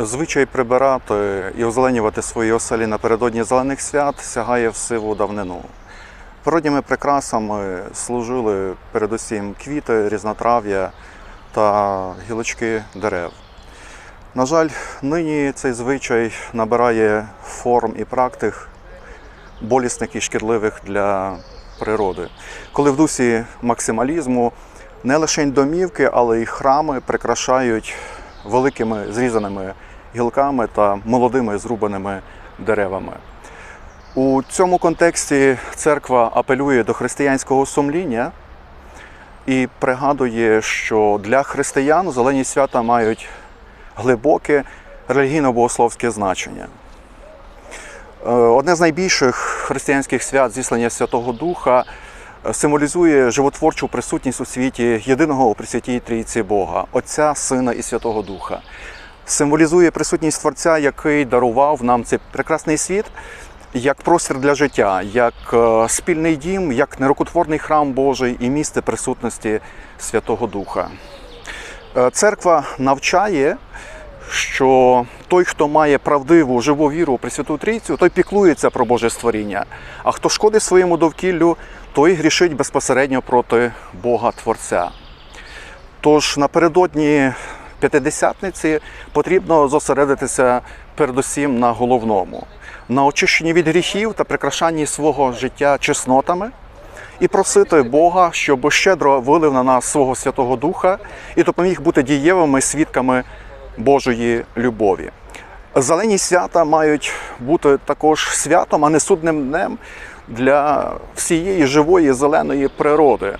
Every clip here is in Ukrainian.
Звичай прибирати і озеленювати свої оселі напередодні зелених свят сягає в сиву давнину. Природніми прикрасами служили передусім квіти, різнотрав'я та гілочки дерев. На жаль, нині цей звичай набирає форм і практик болісних і шкідливих для природи, коли в дусі максималізму не лише домівки, але й храми прикрашають великими зрізаними гілками та молодими зрубаними деревами. У цьому контексті церква апелює до християнського сумління і пригадує, що для християн зелені свята мають глибоке релігійно-богословське значення. Е, Одне з найбільших християнських свят зіслання Святого Духа символізує животворчу присутність у світі єдиного у Пресвятій Трійці Бога, Отця, Сина і Святого Духа. Символізує присутність Творця, який дарував нам цей прекрасний світ як простір для життя, як е, спільний дім, як нерокотворний храм Божий і місце присутності Святого Духа. Е, Церква навчає, що той, хто має правдиву живу віру у Пресвяту Трійцю, той піклується про Боже створіння. А хто шкодить своєму довкіллю, той грішить безпосередньо проти Бога Творця. Тож напередодні п'ятидесятниці потрібно зосередитися передусім на головному, на очищенні від гріхів та прикрашанні свого життя чеснотами і просити Бога, щоб щедро вилив на нас свого Святого Духа і допоміг бути дієвими свідками Божої любові. Зелені свята мають бути також святом, а не судним днем для всієї живої зеленої природи.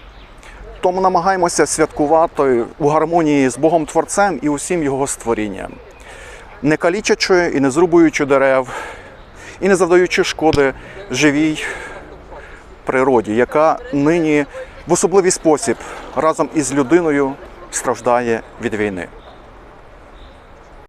Тому намагаємося святкувати у гармонії з Богом Творцем і усім його створінням, не калічачи і не зрубуючи дерев, і не завдаючи шкоди живій природі, яка нині в особливий спосіб разом із людиною страждає від війни.